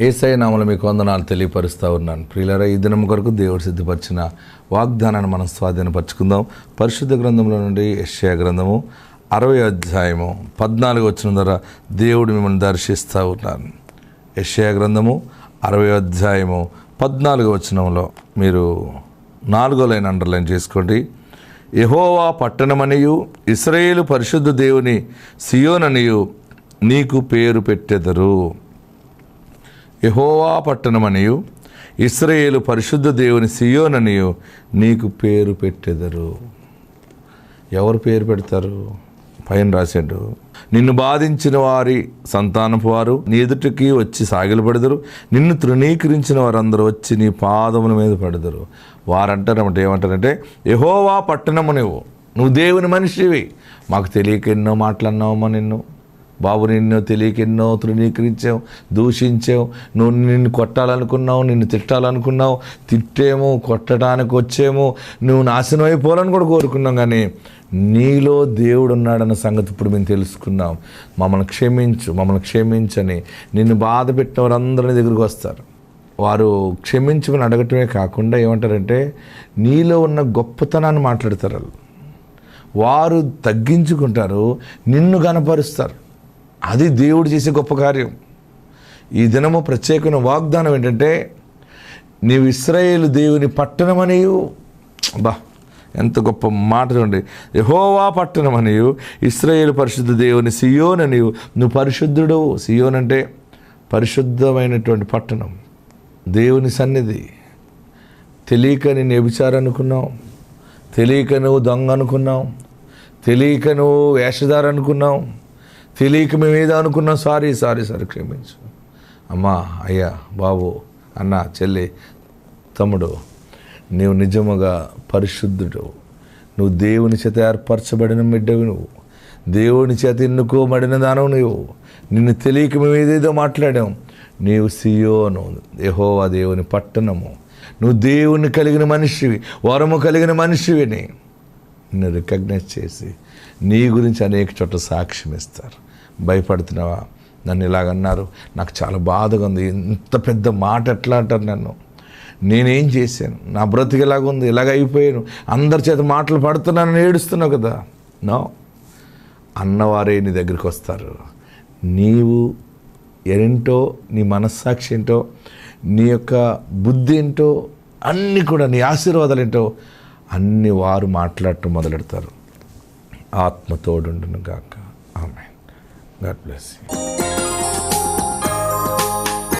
ఏసై నామలు మీకు వందనాలు తెలియపరుస్తూ ఉన్నాను. ప్రియులరా ఈ దినం కొరకు దేవుడు సిద్ధపరిచిన వాగ్దానాన్ని మనం స్వాధీనపరచుకుందాం. పరిశుద్ధ గ్రంథంలో నుండి యెషయా గ్రంథము అరవై అధ్యాయము పద్నాలుగు వచ్చిన ద్వారా దేవుడు మిమ్మల్ని దర్శిస్తూ ఉన్నాను. యెషయా గ్రంథము అరవై అధ్యాయము పద్నాలుగు వచనంలో మీరు నాలుగో లైన్ అండర్లైన్ చేసుకోండి. యహోవా పట్టణమనియు ఇస్రాయేలు పరిశుద్ధ దేవుని సియోననియు నీకు పేరు పెట్టెదరు. యహోవా పట్టణమనియు ఇస్రయేలు పరిశుద్ధ దేవుని సియోననియు నీకు పేరు పెట్టెదరు. ఎవరు పేరు పెడతారు? పైన రాశాడు నిన్ను బాధించిన వారి సంతానపు వారు నీ ఎదుటికి వచ్చి సాగిలపడదురు నిన్ను తృణీకరించిన వారందరూ వచ్చి నీ పాదముల మీద పడదురు. వారంటారన్నమాట ఏమంటారంటే యహోవా పట్టణము నువ్వు నువ్వు దేవుని మనిషివి. మాకు తెలియక ఎన్నో మాట్లాడినావమ్మా నిన్ను. బాబు నిన్ను తెలియక ఎన్నో తృణీకరించావు దూషించావు నువ్వు నిన్ను కొట్టాలనుకున్నావు నిన్ను తిట్టాలనుకున్నావు తిట్టేమో కొట్టడానికి వచ్చేమో నువ్వు నాశనం అయిపోవాలని కూడా కోరుకున్నాం కానీ నీలో దేవుడు ఉన్నాడన్న సంగతి ఇప్పుడు మేము తెలుసుకున్నాం. మమ్మల్ని క్షమించు మమ్మల్ని క్షమించని నిన్ను బాధ పెట్టిన వారందరి దగ్గరికి వస్తారు. వారు క్షమించమని అడగటమే కాకుండా ఏమంటారంటే నీలో ఉన్న గొప్పతనాన్ని మాట్లాడతారు వాళ్ళు. వారు తగ్గించుకుంటారు నిన్ను గనపరుస్తారు అది దేవుడు చేసే గొప్ప కార్యం. ఈ దినము ప్రత్యేకమైన వాగ్దానం ఏంటంటే నీవు ఇస్రాయేల్ దేవుని పట్టణమనియు. బా ఎంత గొప్ప మాట చూడండి. యహోవా పట్టణమనియు ఇస్రాయేల్ పరిశుద్ధ దేవుని సియోననియు. నువ్వు పరిశుద్ధుడు. సియోన్ అంటే పరిశుద్ధమైనటువంటి పట్టణం. దేవుని సన్నిధి. తెలియక నేను వ్యభిచారం అనుకున్నావు తెలియక నువ్వు దొంగ అనుకున్నావు తెలియక నువ్వు వేషధార అనుకున్నావు తెలియక మేము ఏదో అనుకున్నాం సారీ సారీ సారీ క్షమించు. అమ్మా అయ్యా బాబు అన్న చెల్లి తమ్ముడు నీవు నిజముగా పరిశుద్ధుడు. నువ్వు దేవుని చేత ఏర్పరచబడిన బిడ్డవి నువ్వు. దేవుని చేత ఎన్నుకోబడిన దానవు నువ్వు నిన్ను తెలియక మేము ఏదేదో మాట్లాడాం. నీవు సియోను యహోవా దేవుని పట్టణము. నువ్వు దేవుని కలిగిన మనిషివి వరము కలిగిన మనిషివిని. నిన్ను రికగ్నైజ్ చేసి నీ గురించి అనేక చోట్ల సాక్ష్యం ఇస్తారు భయపడుతున్నావా? నన్ను ఇలాగన్నారు. నాకు చాలా బాధగా ఉంది. ఇంత పెద్ద మాట ఎట్లా అంటారు నన్ను? నేనేం చేశాను? నా బ్రతికి ఇలాగుంది ఇలాగ అయిపోయాను? అందరి చేత మాటలు పడుతున్నాను ఏడుస్తున్నావు కదా? నో. అన్నవారే నీ దగ్గరికి వస్తారు. నీవు ఏంటో నీ మనస్సాక్షి ఏంటో నీ యొక్క బుద్ధి ఏంటో అన్నీ కూడా నీ ఆశీర్వాదాలు ఏంటో అన్ని వారు మాట్లాడటం మొదలెడతారు. ఆత్మ గాక. ఆమె God bless you.